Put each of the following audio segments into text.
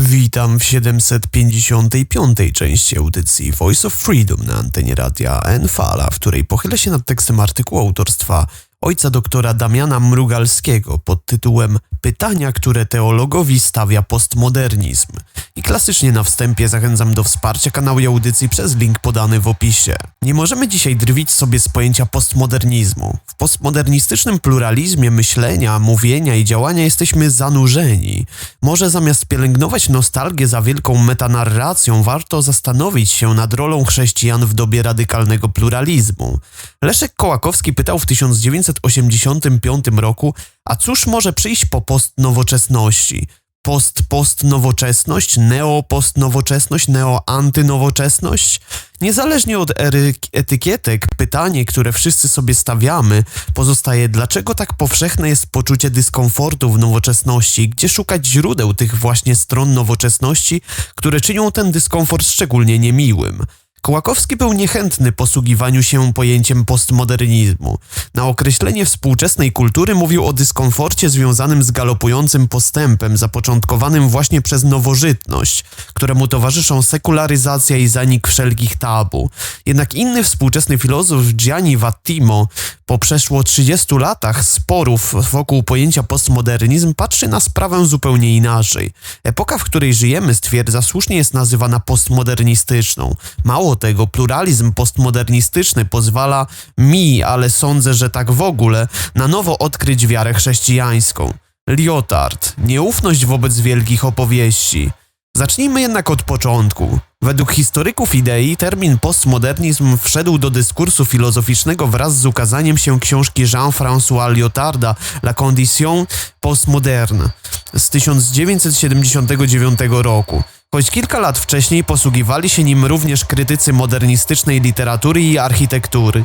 Witam w 755. części audycji Voice of Freedom na antenie radia Enfala, w której pochylę się nad tekstem artykułu autorstwa ojca doktora Damiana Mrugalskiego pod tytułem Pytania, które teologowi stawia postmodernizm. I klasycznie na wstępie zachęcam do wsparcia kanału i audycji przez link podany w opisie. Nie możemy dzisiaj drwić sobie z pojęcia postmodernizmu. W postmodernistycznym pluralizmie myślenia, mówienia i działania jesteśmy zanurzeni. Może zamiast pielęgnować nostalgię za wielką metanarracją, warto zastanowić się nad rolą chrześcijan w dobie radykalnego pluralizmu. Leszek Kołakowski pytał w 1985 roku, a cóż może przyjść po postnowoczesności? Post-postnowoczesność, neo-postnowoczesność, neo-antynowoczesność? Niezależnie od etykietek, pytanie, które wszyscy sobie stawiamy, pozostaje, dlaczego tak powszechne jest poczucie dyskomfortu w nowoczesności, gdzie szukać źródeł tych właśnie stron nowoczesności, które czynią ten dyskomfort szczególnie niemiłym. Kołakowski był niechętny posługiwaniu się pojęciem postmodernizmu. Na określenie współczesnej kultury mówił o dyskomforcie związanym z galopującym postępem, zapoczątkowanym właśnie przez nowożytność, któremu towarzyszą sekularyzacja i zanik wszelkich tabu. Jednak inny współczesny filozof Gianni Vattimo po przeszło 30 latach sporów wokół pojęcia postmodernizm patrzy na sprawę zupełnie inaczej. Epoka, w której żyjemy, stwierdza słusznie, jest nazywana postmodernistyczną. Mało tego, pluralizm postmodernistyczny pozwala mi, ale sądzę, że tak w ogóle, na nowo odkryć wiarę chrześcijańską. Lyotard, nieufność wobec wielkich opowieści. Zacznijmy jednak od początku. Według historyków idei termin postmodernizm wszedł do dyskursu filozoficznego wraz z ukazaniem się książki Jean-François Lyotarda La Condition postmoderne z 1979 roku. Choć kilka lat wcześniej posługiwali się nim również krytycy modernistycznej literatury i architektury.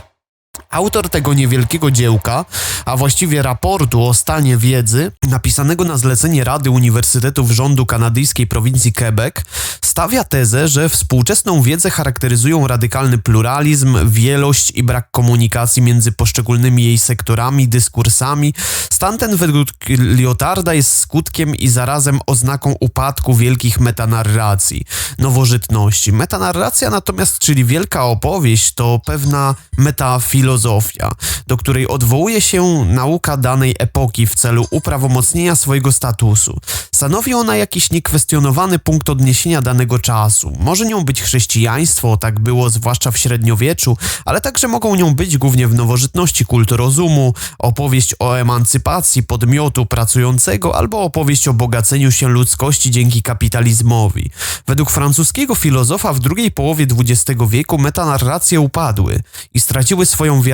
Autor tego niewielkiego dziełka, a właściwie raportu o stanie wiedzy, napisanego na zlecenie Rady Uniwersytetów Rządu Kanadyjskiej Prowincji Quebec, stawia tezę, że współczesną wiedzę charakteryzują radykalny pluralizm, wielość i brak komunikacji między poszczególnymi jej sektorami, dyskursami. Stan ten według Lyotarda jest skutkiem i zarazem oznaką upadku wielkich metanarracji, nowożytności. Metanarracja natomiast, czyli wielka opowieść, to pewna metafilozofia, do której odwołuje się nauka danej epoki w celu uprawomocnienia swojego statusu. Stanowi ona jakiś niekwestionowany punkt odniesienia danego czasu. Może nią być chrześcijaństwo, tak było zwłaszcza w średniowieczu, ale także mogą nią być głównie w nowożytności kult rozumu, opowieść o emancypacji podmiotu pracującego albo opowieść o bogaceniu się ludzkości dzięki kapitalizmowi. Według francuskiego filozofa w drugiej połowie XX wieku metanarracje upadły i straciły swoją wiarygodność.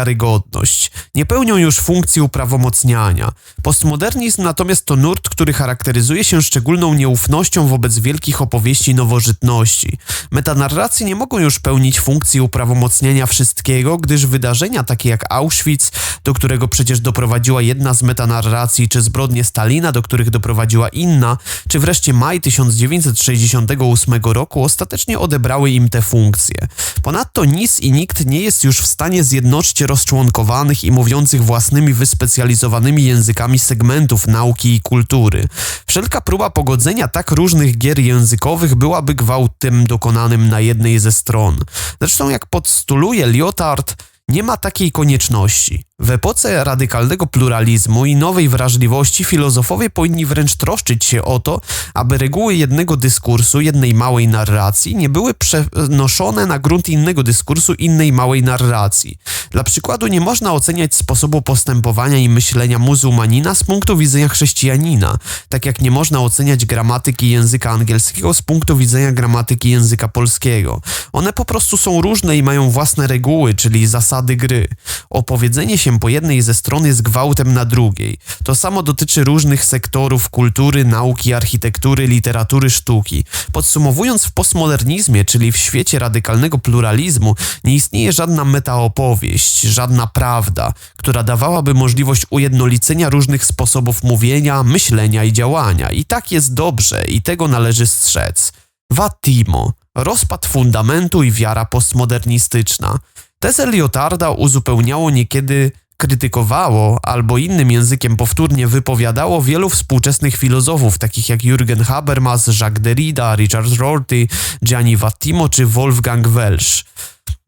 Nie pełnią już funkcji uprawomocniania. Postmodernizm natomiast to nurt, który charakteryzuje się szczególną nieufnością wobec wielkich opowieści nowożytności. Metanarracje nie mogą już pełnić funkcji uprawomocnienia wszystkiego, gdyż wydarzenia takie jak Auschwitz, do którego przecież doprowadziła jedna z metanarracji, czy zbrodnie Stalina, do których doprowadziła inna, czy wreszcie maj 1968 roku ostatecznie odebrały im te funkcje. Ponadto nic i nikt nie jest już w stanie zjednoczyć rozczłonkowanych i mówiących własnymi wyspecjalizowanymi językami segmentów nauki i kultury. Wszelka próba pogodzenia tak różnych gier językowych byłaby gwałtem dokonanym na jednej ze stron. Zresztą jak podstuluje Lyotard, nie ma takiej konieczności. W epoce radykalnego pluralizmu i nowej wrażliwości filozofowie powinni wręcz troszczyć się o to, aby reguły jednego dyskursu, jednej małej narracji nie były przenoszone na grunt innego dyskursu, innej małej narracji. Dla przykładu nie można oceniać sposobu postępowania i myślenia muzułmanina z punktu widzenia chrześcijanina, tak jak nie można oceniać gramatyki języka angielskiego z punktu widzenia gramatyki języka polskiego. One po prostu są różne i mają własne reguły, czyli zasady gry. Opowiedzenie się po jednej ze stron jest gwałtem na drugiej. To samo dotyczy różnych sektorów kultury, nauki, architektury, literatury, sztuki. Podsumowując, w postmodernizmie, czyli w świecie radykalnego pluralizmu, nie istnieje żadna metaopowieść, żadna prawda, która dawałaby możliwość ujednolicenia różnych sposobów mówienia, myślenia i działania. I tak jest dobrze i tego należy strzec. Vattimo. Rozpad fundamentu i wiara postmodernistyczna. Tezę Lyotarda uzupełniało niekiedy krytykowało albo innym językiem powtórnie wypowiadało wielu współczesnych filozofów, takich jak Jürgen Habermas, Jacques Derrida, Richard Rorty, Gianni Vattimo czy Wolfgang Welsch.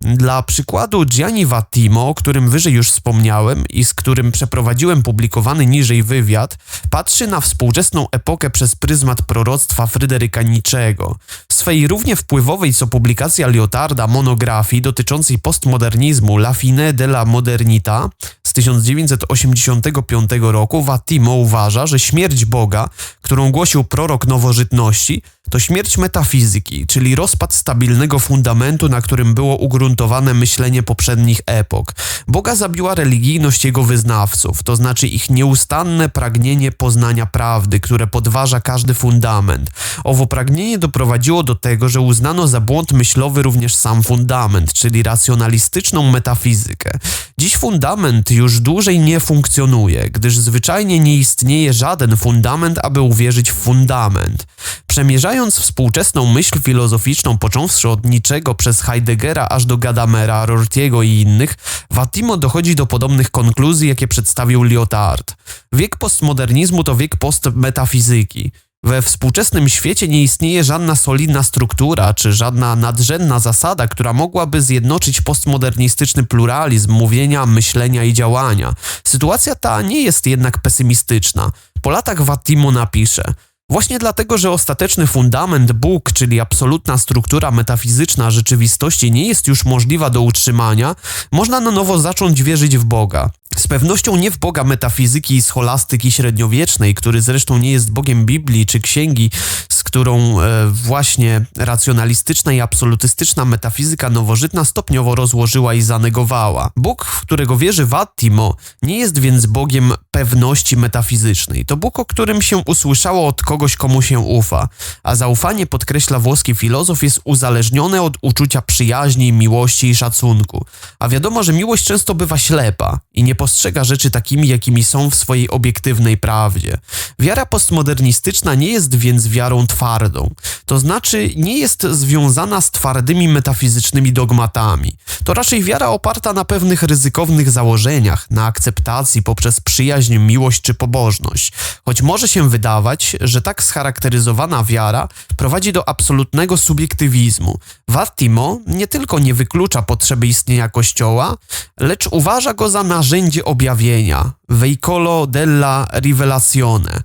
Dla przykładu Gianni Vattimo, o którym wyżej już wspomniałem i z którym przeprowadziłem publikowany niżej wywiad, patrzy na współczesną epokę przez pryzmat proroctwa Fryderyka Niczego. W swej równie wpływowej co publikacja Lyotarda monografii dotyczącej postmodernizmu La fine della modernità z 1985 roku Vattimo uważa, że śmierć Boga, którą głosił prorok nowożytności, to śmierć metafizyki, czyli rozpad stabilnego fundamentu, na którym było ugruntowane myślenie poprzednich epok. Boga zabiła religijność jego wyznawców, to znaczy ich nieustanne pragnienie poznania prawdy, które podważa każdy fundament. Owo pragnienie doprowadziło do tego, że uznano za błąd myślowy również sam fundament, czyli racjonalistyczną metafizykę. Dziś fundament już dłużej nie funkcjonuje, gdyż zwyczajnie nie istnieje żaden fundament, aby uwierzyć w fundament. Przemierzając współczesną myśl filozoficzną, począwszy od niczego przez Heideggera aż do Gadamera, Rortiego i innych, Vattimo dochodzi do podobnych konkluzji, jakie przedstawił Lyotard. Wiek postmodernizmu to wiek postmetafizyki. We współczesnym świecie nie istnieje żadna solidna struktura czy żadna nadrzędna zasada, która mogłaby zjednoczyć postmodernistyczny pluralizm mówienia, myślenia i działania. Sytuacja ta nie jest jednak pesymistyczna. Po latach Vattimo napisze – Właśnie dlatego, że ostateczny fundament Bóg, czyli absolutna struktura metafizyczna rzeczywistości nie jest już możliwa do utrzymania, można na nowo zacząć wierzyć w Boga. Z pewnością nie w Boga metafizyki i scholastyki średniowiecznej, który zresztą nie jest Bogiem Biblii czy księgi, z którą e, właśnie racjonalistyczna i absolutystyczna metafizyka nowożytna stopniowo rozłożyła i zanegowała. Bóg, w którego wierzy Vattimo, nie jest więc Bogiem pewności metafizycznej. To Bóg, o którym się usłyszało od kogoś, komu się ufa. A zaufanie, podkreśla włoski filozof, jest uzależnione od uczucia przyjaźni, miłości i szacunku. A wiadomo, że miłość często bywa ślepa i nie postrzega rzeczy takimi, jakimi są w swojej obiektywnej prawdzie. Wiara postmodernistyczna nie jest więc wiarą twardą, to znaczy nie jest związana z twardymi metafizycznymi dogmatami. To raczej wiara oparta na pewnych ryzykownych założeniach, na akceptacji poprzez przyjaźń, miłość czy pobożność. Choć może się wydawać, że tak scharakteryzowana wiara prowadzi do absolutnego subiektywizmu. Vattimo nie tylko nie wyklucza potrzeby istnienia Kościoła, lecz uważa go za narzędzie objawienia, veicolo della rivelazione.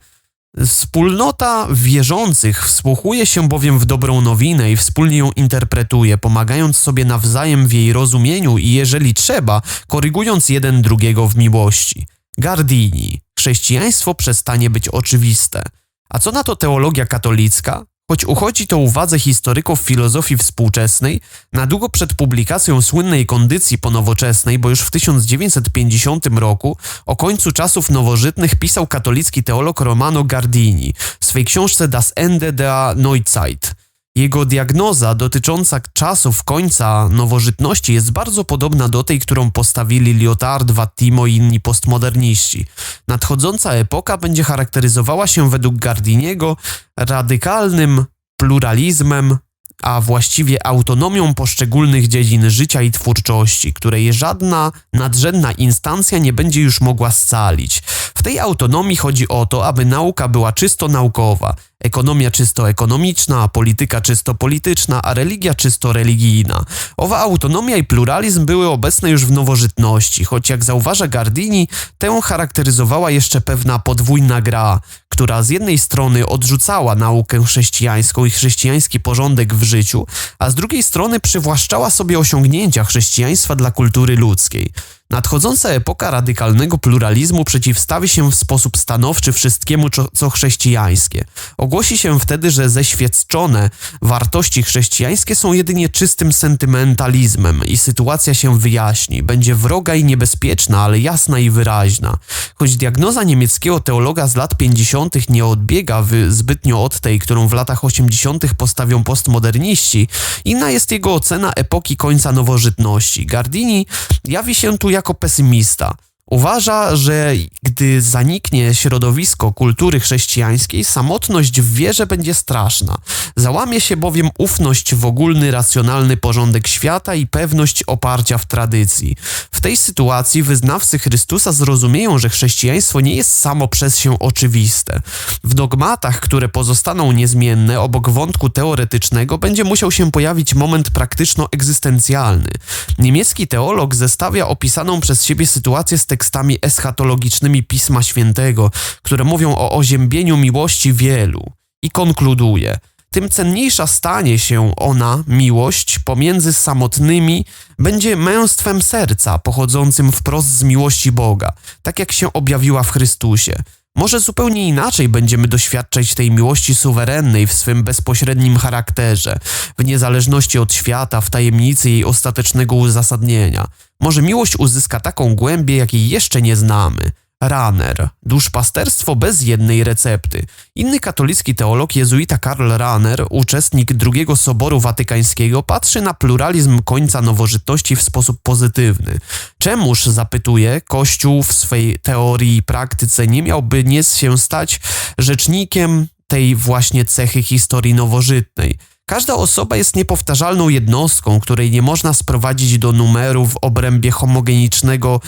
Wspólnota wierzących wsłuchuje się bowiem w dobrą nowinę i wspólnie ją interpretuje, pomagając sobie nawzajem w jej rozumieniu i jeżeli trzeba, korygując jeden drugiego w miłości. Gardini. Chrześcijaństwo przestanie być oczywiste. A co na to teologia katolicka? Choć uchodzi to uwadze historyków filozofii współczesnej, na długo przed publikacją słynnej kondycji ponowoczesnej, bo już w 1950 roku o końcu czasów nowożytnych pisał katolicki teolog Romano Gardini w swej książce Das Ende der Neuzeit – jego diagnoza dotycząca czasów końca nowożytności jest bardzo podobna do tej, którą postawili Lyotard, Vattimo i inni postmoderniści. Nadchodząca epoka będzie charakteryzowała się według Gardiniego radykalnym pluralizmem, a właściwie autonomią poszczególnych dziedzin życia i twórczości, której żadna nadrzędna instancja nie będzie już mogła scalić. W tej autonomii chodzi o to, aby nauka była czysto naukowa, ekonomia czysto ekonomiczna, polityka czysto polityczna, a religia czysto religijna. Owa autonomia i pluralizm były obecne już w nowożytności, choć jak zauważa Gardini, tę charakteryzowała jeszcze pewna podwójna gra, która z jednej strony odrzucała naukę chrześcijańską i chrześcijański porządek w życiu, a z drugiej strony przywłaszczała sobie osiągnięcia chrześcijaństwa dla kultury ludzkiej. Nadchodząca epoka radykalnego pluralizmu przeciwstawi się w sposób stanowczy wszystkiemu, co chrześcijańskie. Ogłosi się wtedy, że zeświadczone wartości chrześcijańskie są jedynie czystym sentymentalizmem i sytuacja się wyjaśni. Będzie wroga i niebezpieczna, ale jasna i wyraźna. Choć diagnoza niemieckiego teologa z lat 50. nie odbiega zbytnio od tej, którą w latach 80. postawią postmoderniści, inna jest jego ocena epoki końca nowożytności. Gardini jawi się tu jako pesymista. Uważa, że gdy zaniknie środowisko kultury chrześcijańskiej, samotność w wierze będzie straszna. Załamie się bowiem ufność w ogólny, racjonalny porządek świata i pewność oparcia w tradycji. W tej sytuacji wyznawcy Chrystusa zrozumieją, że chrześcijaństwo nie jest samo przez się oczywiste. W dogmatach, które pozostaną niezmienne, obok wątku teoretycznego, będzie musiał się pojawić moment praktyczno-egzystencjalny. Niemiecki teolog zestawia opisaną przez siebie sytuację z tekstami eschatologicznymi Pisma Świętego, które mówią o oziębieniu miłości wielu. I konkluduje – tym cenniejsza stanie się ona, miłość, pomiędzy samotnymi, będzie męstwem serca pochodzącym wprost z miłości Boga, tak jak się objawiła w Chrystusie. Może zupełnie inaczej będziemy doświadczać tej miłości suwerennej w swym bezpośrednim charakterze, w niezależności od świata, w tajemnicy jej ostatecznego uzasadnienia. Może miłość uzyska taką głębię, jakiej jeszcze nie znamy. Ranner, duszpasterstwo bez jednej recepty. Inny katolicki teolog jezuita Karl Ranner, uczestnik II Soboru Watykańskiego, patrzy na pluralizm końca nowożytności w sposób pozytywny. Czemuż, zapytuje, Kościół w swej teorii i praktyce nie miałby nie się stać rzecznikiem tej właśnie cechy historii nowożytnej? Każda osoba jest niepowtarzalną jednostką, której nie można sprowadzić do numeru w obrębie homogenicznego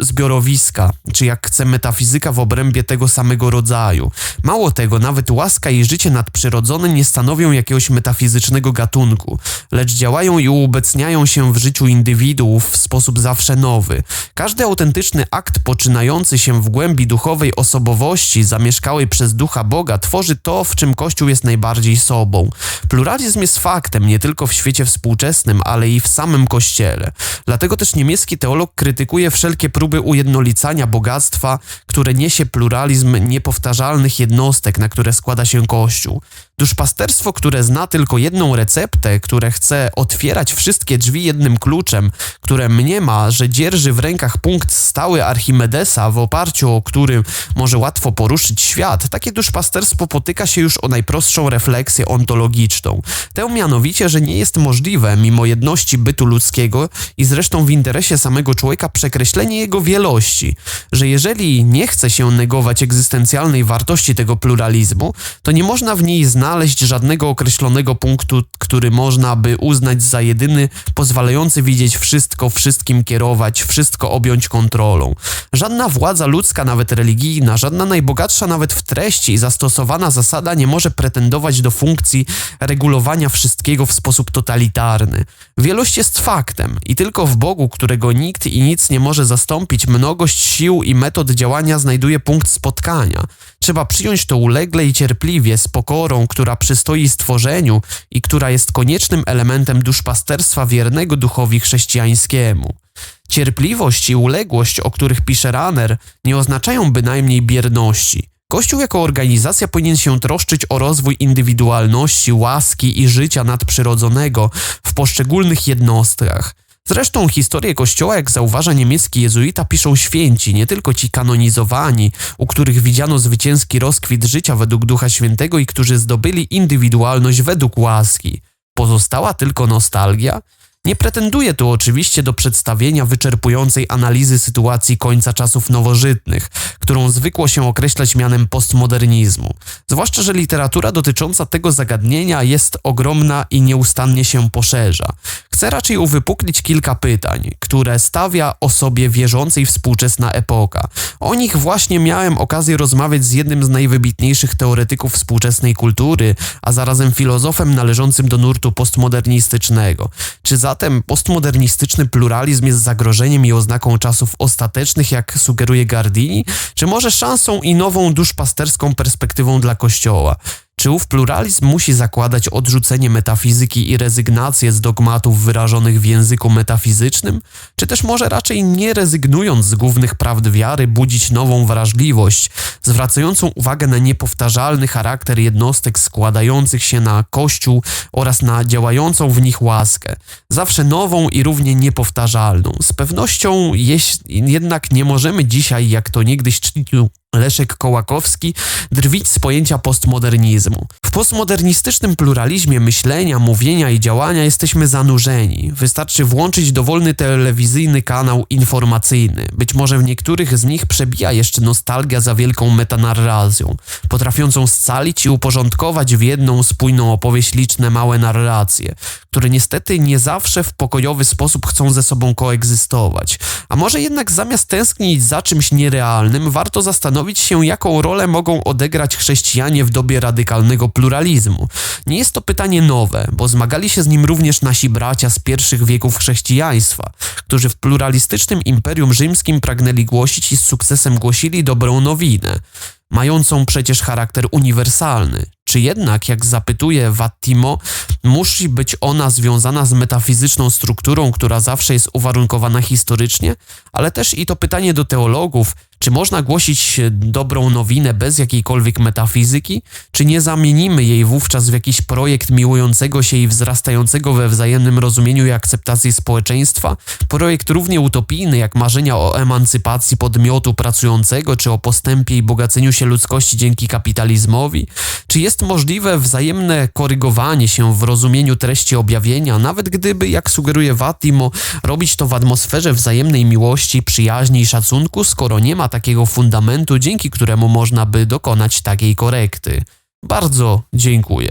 zbiorowiska, czy jak chce metafizyka w obrębie tego samego rodzaju. Mało tego, nawet łaska i życie nadprzyrodzone nie stanowią jakiegoś metafizycznego gatunku, lecz działają i uobecniają się w życiu indywiduów w sposób zawsze nowy. Każdy autentyczny akt poczynający się w głębi duchowej osobowości zamieszkałej przez ducha Boga tworzy to, w czym Kościół jest najbardziej sobą. Pluralizm jest faktem nie tylko w świecie współczesnym, ale i w samym Kościele. Dlatego też niemiecki teolog krytykuje wszelkie próby ujednolicania bogactwa, które niesie pluralizm niepowtarzalnych jednostek, na które składa się Kościół. Duszpasterstwo, które zna tylko jedną receptę, które chce otwierać wszystkie drzwi jednym kluczem, które mniema, że dzierży w rękach punkt stały Archimedesa, w oparciu o który może łatwo poruszyć świat, takie duszpasterstwo potyka się już o najprostszą refleksję ontologiczną. Tę mianowicie, że nie jest możliwe, mimo jedności bytu ludzkiego i zresztą w interesie samego człowieka przekreślenie jego wielości, że jeżeli nie chce się negować egzystencjalnej wartości tego pluralizmu, to nie można w niej znaleźć znaleźć żadnego określonego punktu, który można by uznać za jedyny, pozwalający widzieć wszystko, wszystkim kierować, wszystko objąć kontrolą. Żadna władza ludzka, nawet religijna, żadna najbogatsza nawet w treści zastosowana zasada nie może pretendować do funkcji regulowania wszystkiego w sposób totalitarny. Wielość jest faktem i tylko w Bogu, którego nikt i nic nie może zastąpić, mnogość sił i metod działania znajduje punkt spotkania. Trzeba przyjąć to ulegle i cierpliwie, z pokorą, która przystoi stworzeniu i która jest koniecznym elementem duszpasterstwa wiernego duchowi chrześcijańskiemu. Cierpliwość i uległość, o których pisze Ranner, nie oznaczają bynajmniej bierności. Kościół jako organizacja powinien się troszczyć o rozwój indywidualności, łaski i życia nadprzyrodzonego w poszczególnych jednostkach. Zresztą historię Kościoła, jak zauważa niemiecki jezuita, piszą święci, nie tylko ci kanonizowani, u których widziano zwycięski rozkwit życia według Ducha Świętego i którzy zdobyli indywidualność według łaski. Pozostała tylko nostalgia? Nie pretenduję tu oczywiście do przedstawienia wyczerpującej analizy sytuacji końca czasów nowożytnych, którą zwykło się określać mianem postmodernizmu. Zwłaszcza, że literatura dotycząca tego zagadnienia jest ogromna i nieustannie się poszerza. Chcę raczej uwypuklić kilka pytań, które stawia osobie wierzącej współczesna epoka. O nich właśnie miałem okazję rozmawiać z jednym z najwybitniejszych teoretyków współczesnej kultury, a zarazem filozofem należącym do nurtu postmodernistycznego. Czy zatem postmodernistyczny pluralizm jest zagrożeniem i oznaką czasów ostatecznych, jak sugeruje Gardini, czy może szansą i nową duszpasterską perspektywą dla Kościoła? Czy ów pluralizm musi zakładać odrzucenie metafizyki i rezygnację z dogmatów wyrażonych w języku metafizycznym? Czy też może raczej nie rezygnując z głównych prawd wiary budzić nową wrażliwość, zwracającą uwagę na niepowtarzalny charakter jednostek składających się na Kościół oraz na działającą w nich łaskę, zawsze nową i równie niepowtarzalną? Z pewnością jednak nie możemy dzisiaj, jak to niegdyś czynił Leszek Kołakowski drwić z pojęcia postmodernizmu. W postmodernistycznym pluralizmie myślenia, mówienia i działania jesteśmy zanurzeni. Wystarczy włączyć dowolny telewizyjny kanał informacyjny. Być może w niektórych z nich przebija jeszcze nostalgia za wielką metanarracją, potrafiącą scalić i uporządkować w jedną spójną opowieść liczne małe narracje, które niestety nie zawsze w pokojowy sposób chcą ze sobą koegzystować. A może jednak zamiast tęsknić za czymś nierealnym, warto zastanowić się, jaką rolę mogą odegrać chrześcijanie w dobie radykalnego pluralizmu. Nie jest to pytanie nowe, bo zmagali się z nim również nasi bracia z pierwszych wieków chrześcijaństwa, którzy w pluralistycznym imperium rzymskim pragnęli głosić i z sukcesem głosili dobrą nowinę mającą przecież charakter uniwersalny. Czy jednak, jak zapytuje Wattimo, musi być ona związana z metafizyczną strukturą, która zawsze jest uwarunkowana historycznie? Ale też i to pytanie do teologów, czy można głosić dobrą nowinę bez jakiejkolwiek metafizyki? Czy nie zamienimy jej wówczas w jakiś projekt miłującego się i wzrastającego we wzajemnym rozumieniu i akceptacji społeczeństwa? Projekt równie utopijny jak marzenia o emancypacji podmiotu pracującego, czy o postępie i bogaceniu się ludzkości dzięki kapitalizmowi? Czy jest możliwe wzajemne korygowanie się w rozumieniu treści objawienia, nawet gdyby, jak sugeruje Watimo, robić to w atmosferze wzajemnej miłości, przyjaźni i szacunku, skoro nie ma takiego fundamentu, dzięki któremu można by dokonać takiej korekty. Bardzo dziękuję.